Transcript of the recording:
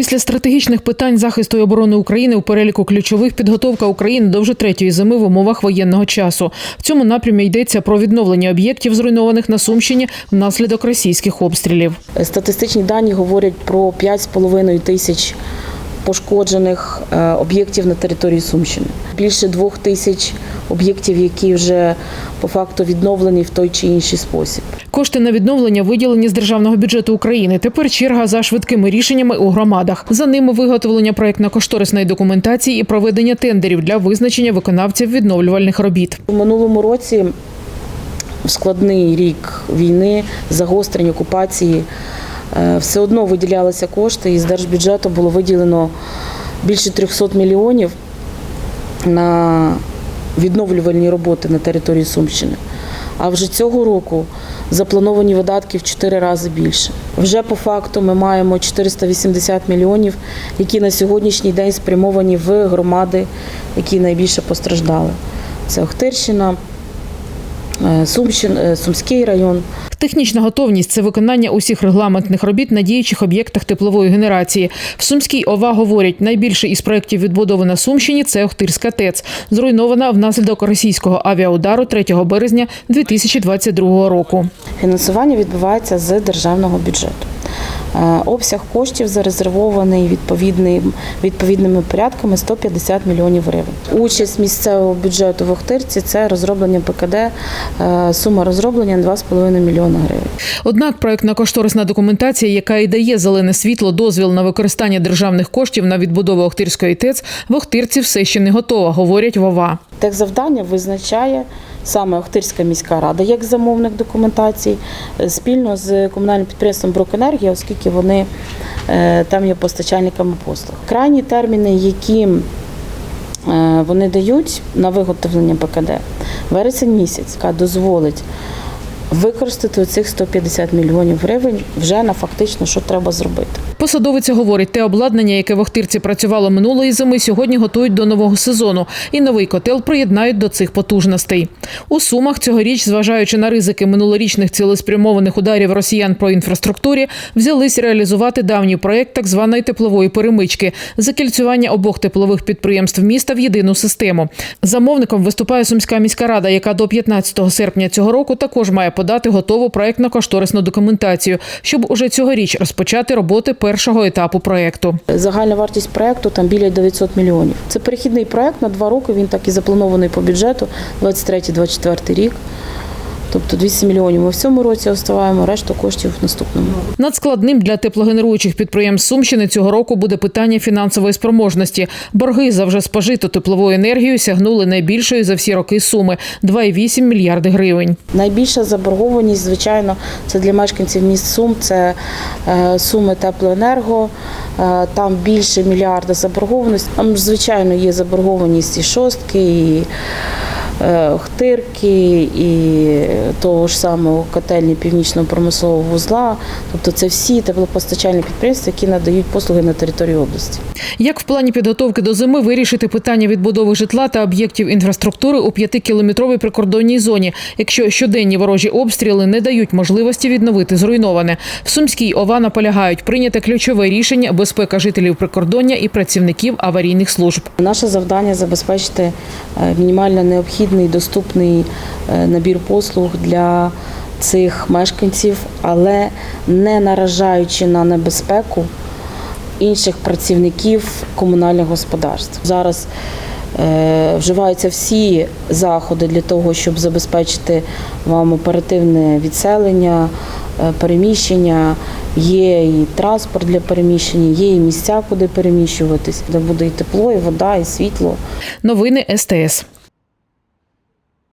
Після стратегічних питань захисту і оборони України у переліку ключових підготовка України до вже третьої зими в умовах воєнного часу. В цьому напрямі йдеться про відновлення об'єктів, зруйнованих на Сумщині внаслідок російських обстрілів. Статистичні дані говорять про 5,5 тисяч пошкоджених е, об'єктів на території Сумщини. Більше двох тисяч об'єктів, які вже по факту відновлені в той чи інший спосіб. Кошти на відновлення виділені з державного бюджету України. Тепер черга за швидкими рішеннями у громадах. За ними виготовлення проєктно-кошторисної документації і проведення тендерів для визначення виконавців відновлювальних робіт. У минулому році в складний рік війни, загострень окупації, все одно виділялися кошти, і з держбюджету було виділено більше 300 мільйонів на відновлювальні роботи на території Сумщини. А вже цього року заплановані видатки в 4 рази більше. Вже по факту ми маємо 480 мільйонів, які на сьогоднішній день спрямовані в громади, які найбільше постраждали. Це Охтирщина, е, Сумщин, е, Сумський район. Технічна готовність це виконання усіх регламентних робіт на діючих об'єктах теплової генерації. В Сумській ОВА говорять, найбільший із проєктів відбудови на Сумщині це Охтирська ТЕЦ, зруйнована внаслідок російського авіаудару 3 березня 2022 року. Фінансування відбувається з державного бюджету. Е, Обсяг коштів зарезервований відповідним, відповідними порядками 150 мільйонів гривень. Участь місцевого бюджету в Охтирці це розроблення ПКД, е, сума розроблення 2,5 мільйона гривень. Однак проектна кошторисна документація, яка і дає зелене світло, дозвіл на використання державних коштів на відбудову Охтирської ТЕЦ, в Охтирці все ще не готова, говорять в ОВА. Техзавдання визначає саме Охтирська міська рада як замовник документації е, спільно з комунальним підприємством Брокенергія, оскільки вони е, там є постачальниками послуг. Крайні терміни, які е, вони дають на виготовлення ПКД, вересень місяць, яка дозволить використати оцих 150 мільйонів гривень вже на фактично, що треба зробити. Посадовиця говорить, те обладнання, яке в Охтирці працювало минулої зими, сьогодні готують до нового сезону, і новий котел приєднають до цих потужностей. У Сумах цьогоріч, зважаючи на ризики минулорічних цілеспрямованих ударів росіян по інфраструктурі, взялись реалізувати давній проєкт так званої теплової перемички закільцювання обох теплових підприємств міста в єдину систему. Замовником виступає Сумська міська рада, яка до 15 серпня цього року також має подати готову проєктно-кошторисну документацію, щоб уже цьогоріч розпочати роботи першого етапу проєкту. Загальна вартість проекту там біля 900 мільйонів. Це перехідний проект на два роки. Він так і запланований по бюджету 23-24 рік. Тобто 200 мільйонів ми в цьому році оставаємо, решту коштів в наступному. Надскладним для теплогенеруючих підприємств Сумщини цього року буде питання фінансової спроможності. Борги за вже спожиту теплову енергію сягнули найбільшої за всі роки суми 2,8 мільярди гривень. Найбільша заборгованість, звичайно, це для мешканців міст Сум, це е, суми теплоенерго. Е, Там більше мільярда заборгованості. Там, звичайно, є заборгованість і шостки, і Охтирки, і того ж самого котельні північного промислового вузла. Тобто це всі теплопостачальні підприємства, які надають послуги на території області. Як в плані підготовки до зими вирішити питання відбудови житла та об'єктів інфраструктури у п'ятикілометровій прикордонній зоні, якщо щоденні ворожі обстріли не дають можливості відновити зруйноване? В Сумській ОВА наполягають прийняти ключове рішення безпека жителів прикордоння і працівників аварійних служб. Наше завдання забезпечити е, мінімально необхідний доступний е, набір послуг для цих мешканців, але не наражаючи на небезпеку інших працівників комунальних господарств. Зараз е, вживаються всі заходи для того, щоб забезпечити вам оперативне відселення, е, переміщення. Є і транспорт для переміщення, є і місця, куди переміщуватись, де буде і тепло, і вода, і світло. Новини СТС.